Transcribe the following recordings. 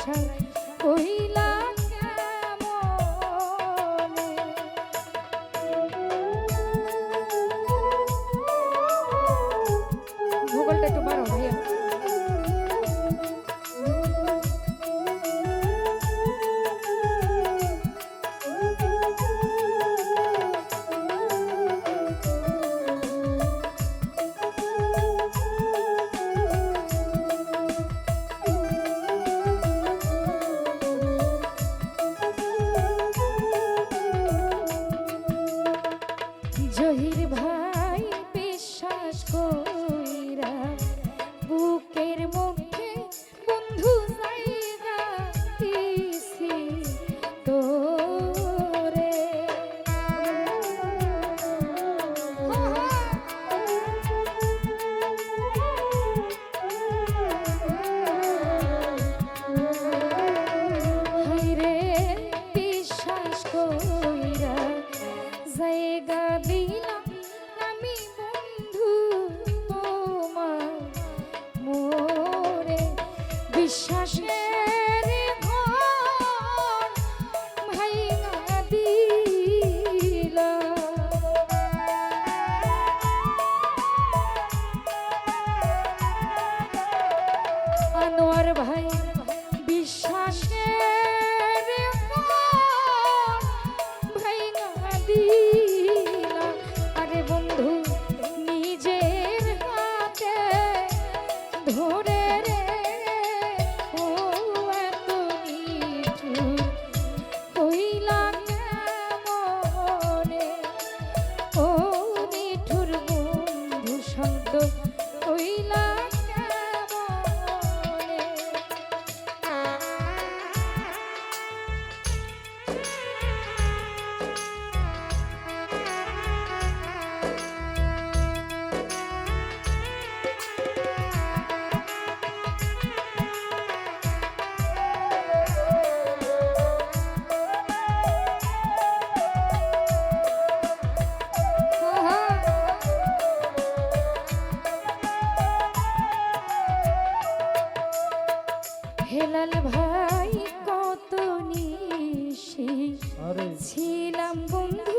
আশায় जो ही হেলাল ভাই কত নিশি ছিলাম বন্ধু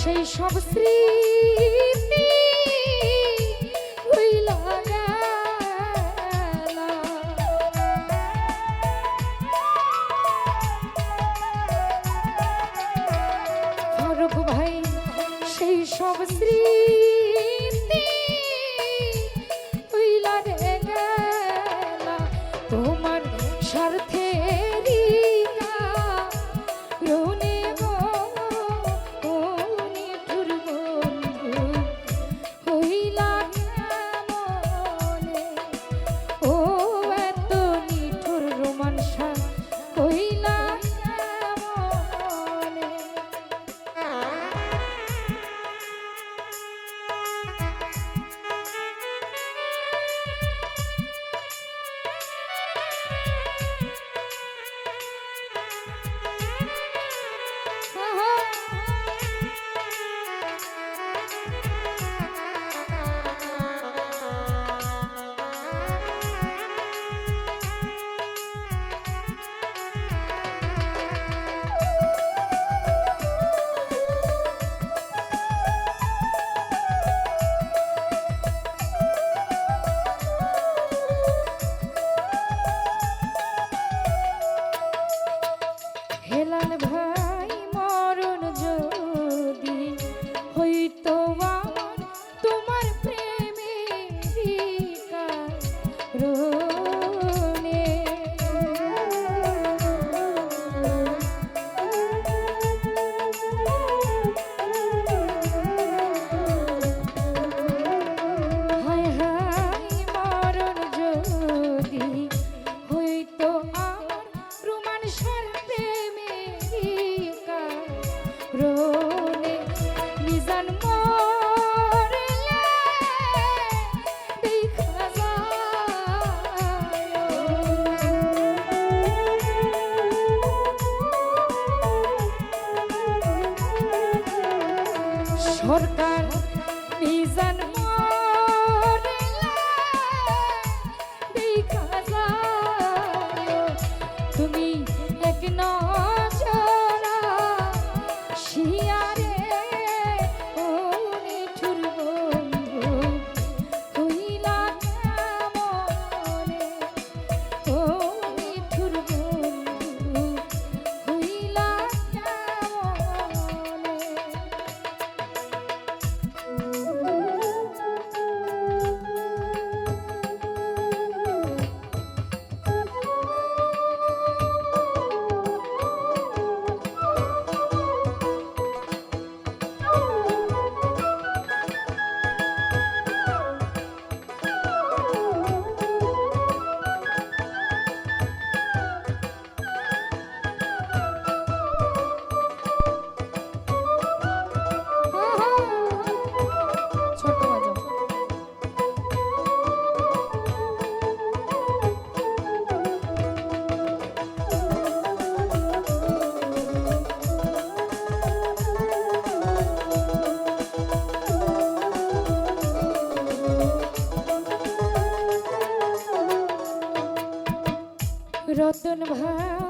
সেই সব স্মৃতি ভাই সেই সব স্মৃতি সরকার মিজান তুমি এক নয় রতন ভাই